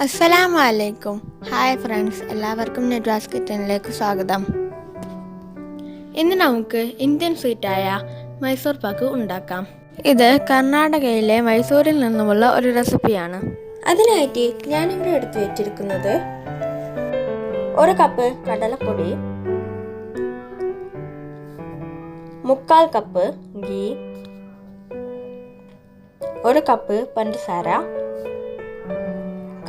അസ്സലാമു അലൈക്കും hi friends എല്ലാവർക്കും നെറ്റ്വാസ് കിച്ചണിലേക്ക് സ്വാഗതം. ഇന്ന് നമുക്ക് ഇന്ത്യൻ സ്വീറ്റായ മൈസൂർ പാക്ക് ഉണ്ടാക്കാം. ഇത് കർണാടകയിലെ മൈസൂരിൽ നിന്നുമുള്ള ഒരു റെസിപ്പിയാണ്. അതിനായിട്ട് ഞാനിവിടെ എടുത്തു വെച്ചിരിക്കുന്നത് ഒരു കപ്പ് കടലപ്പൊടി മുക്കാൽ കപ്പ് ഗീ ഒരു കപ്പ് പഞ്ചസാര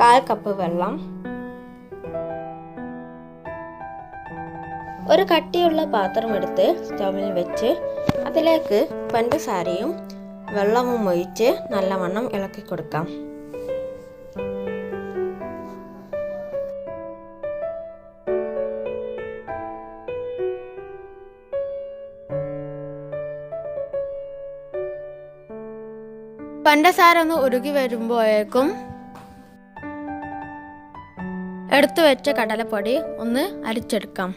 കാൽ കപ്പ് വെള്ളം ഒരു കട്ടിയുള്ള പാത്രം എടുത്ത് സ്റ്റവിൽ വെച്ച് അതിലേക്ക് പഞ്ചസാരയും വെള്ളവും ഒഴിച്ച് നല്ലവണ്ണം ഇളക്കി കൊടുക്കാം. പഞ്ചസാര ഒന്ന് ഉരുകി വരുമ്പോഴേക്കും എടുത്തു വെച്ച കടലപ്പൊടി ഒന്ന് അരിച്ചെടുക്കാം.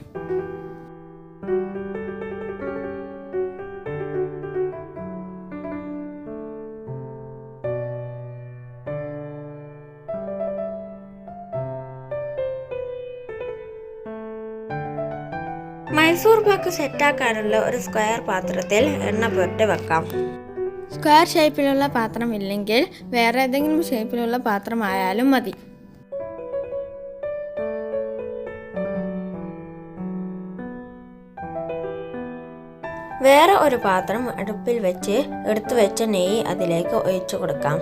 മൈസൂർ പാക്ക് സെറ്റാക്കാനുള്ള ഒരു സ്ക്വയർ പാത്രത്തിൽ എണ്ണ പുരട്ടി വെക്കാം. സ്ക്വയർ ഷേപ്പിലുള്ള പാത്രം ഇല്ലെങ്കിൽ വേറെ ഏതെങ്കിലും ഷേപ്പിലുള്ള പാത്രമായാലും മതി. വേറെ ഒരു പാത്രം അടുപ്പിൽ വെച്ച് എടുത്തു വെച്ച നെയ്യ് അതിലേക്ക് ഒഴിച്ചു കൊടുക്കാം.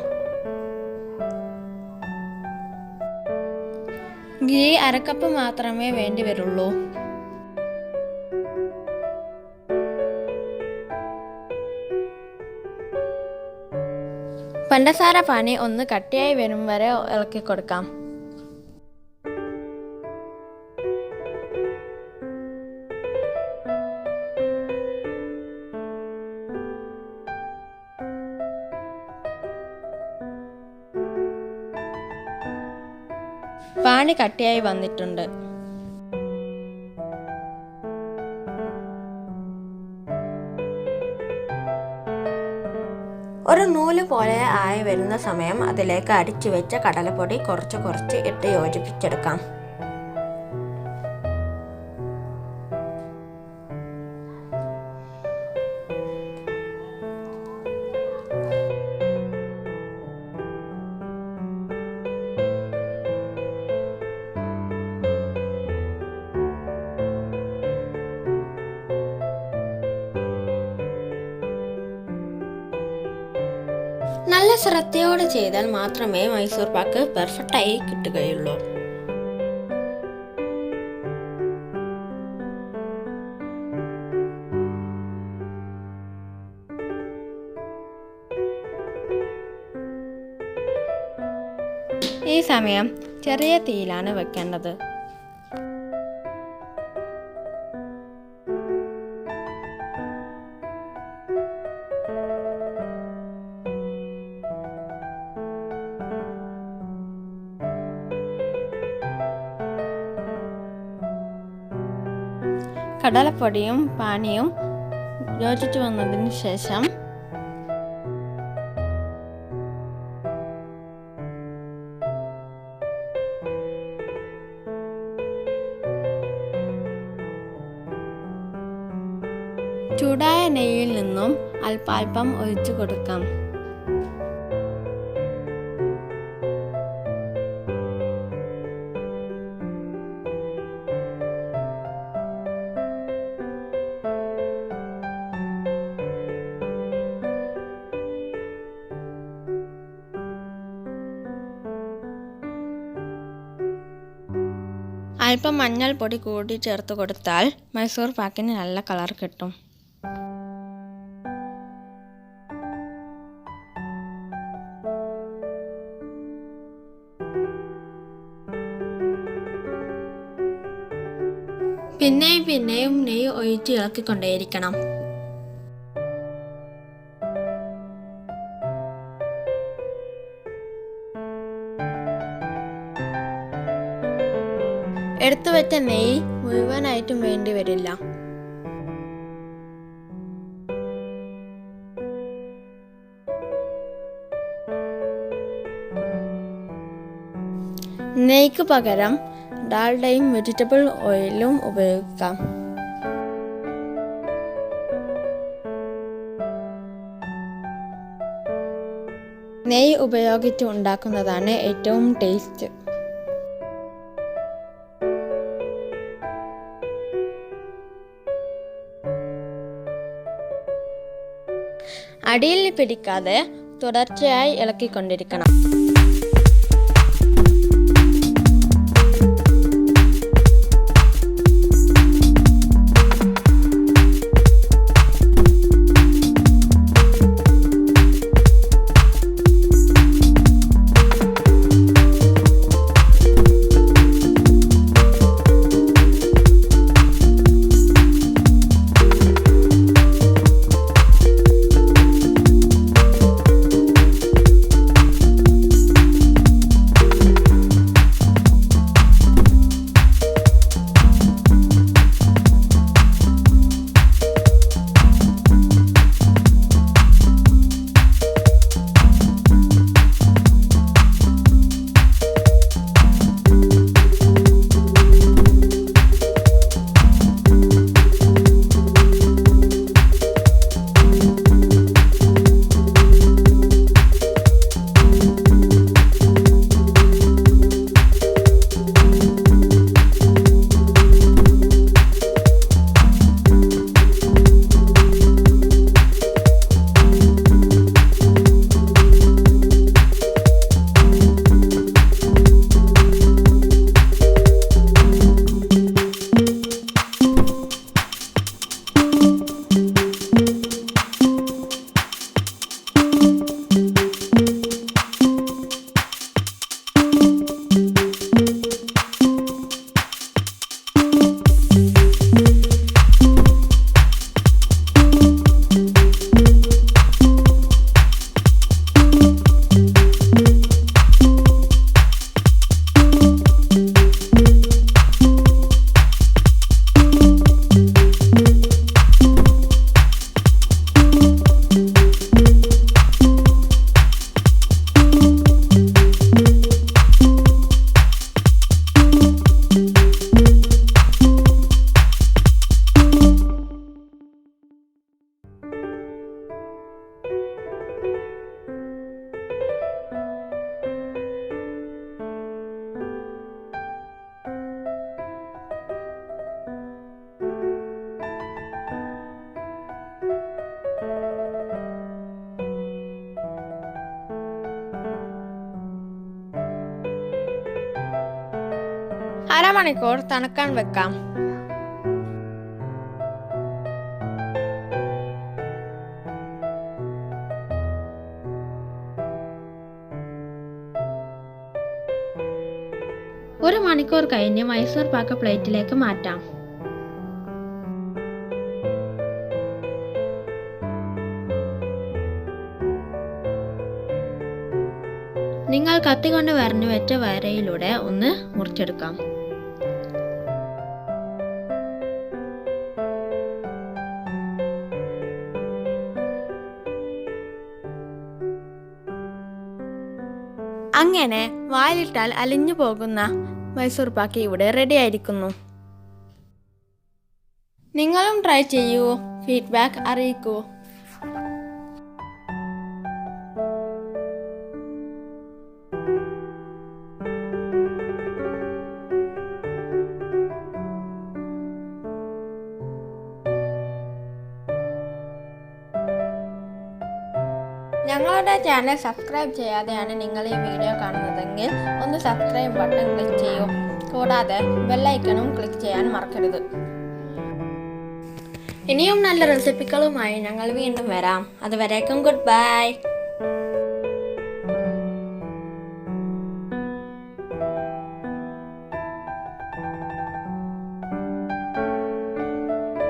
ഗീ അരക്കപ്പ് മാത്രമേ വേണ്ടി വരുള്ളൂ. പഞ്ചസാര പാനി ഒന്ന് കട്ടിയായി വരും വരെ ഇളക്കി കൊടുക്കാം. പാനി കട്ടിയായി വന്നിട്ടുണ്ട്. ഒരു നൂൽ പോലെ ആയി വരുന്ന സമയം അതിലേക്ക് അടിച്ചു വെച്ച കടലപ്പൊടി കുറച്ച് കുറച്ച് ഇട്ട് യോജിപ്പിച്ചെടുക്കാം. നല്ല ശ്രദ്ധയോടെ ചെയ്താൽ മാത്രമേ മൈസൂർ പാക്ക് പെർഫെക്റ്റായി കിട്ടുകയുള്ളൂ. ഈ സമയം ചെറിയ തീയിലാണ് വെക്കേണ്ടത്. കടലപ്പൊടിയും പാനിയും യോജിച്ചു വന്നതിന് ശേഷം ചൂടായ നെയ്യിൽ നിന്നും അല്പാൽപ്പം ഒഴിച്ചു കൊടുക്കാം. അല്പം മഞ്ഞൾപ്പൊടി കൂടി ചേർത്ത് കൊടുത്താൽ മൈസൂർ പാക്കിന് നല്ല കളർ കിട്ടും. പിന്നെയും പിന്നെയും നെയ്യ് ഒഴിച്ച് ഇളക്കിക്കൊണ്ടേയിരിക്കണം. എടുത്തു വെച്ച നെയ്യ് മുഴുവനായിട്ടും വേണ്ടി വരില്ല. നെയ്ക്ക് പകരം ഡാൽഡയും വെജിറ്റബിൾ ഓയിലും ഉപയോഗിക്കാം. നെയ് ഉപയോഗിച്ച് ഉണ്ടാക്കുന്നതാണ് ഏറ്റവും ടേസ്റ്റ്. அடியில் பிடிக்காத தொடர்ச்சியாய் இலக்கிக் கொண்டிருக்கலாம். അരമണിക്കൂർ തണുക്കാൻ വെക്കാം. ഒരു മണിക്കൂർ കഴിഞ്ഞ് മൈസൂർ പാക്ക് പ്ലേറ്റിലേക്ക് മാറ്റാം. നിങ്ങൾ കത്തി കൊണ്ട് വരഞ്ഞു വെച്ച വരയിലൂടെ ഒന്ന് മുറിച്ചെടുക്കാം. അങ്ങനെ വായിലിട്ടാൽ അലിഞ്ഞു പോകുന്ന മൈസൂർ പാക്ക് ഇവിടെ റെഡി ആയിരിക്കുന്നു. നിങ്ങളും ട്രൈ ചെയ്യൂ. ഫീഡ്ബാക്ക് അറിയിക്കൂ. ഞങ്ങളുടെ ചാനൽ സബ്സ്ക്രൈബ് ചെയ്യാതെയാണ് നിങ്ങൾ ഈ വീഡിയോ കാണുന്നതെങ്കിൽ ഒന്ന് സബ്സ്ക്രൈബ് ബട്ടൺ ക്ലിക്ക് ചെയ്യൂ. കൂടാതെ ബെല്ലൈക്കണും ക്ലിക്ക് ചെയ്യാൻ മറക്കരുത്. ഇനിയും നല്ല റെസിപ്പികളുമായി ഞങ്ങൾ വീണ്ടും വരാം. അതുവരേക്കും ഗുഡ് ബൈ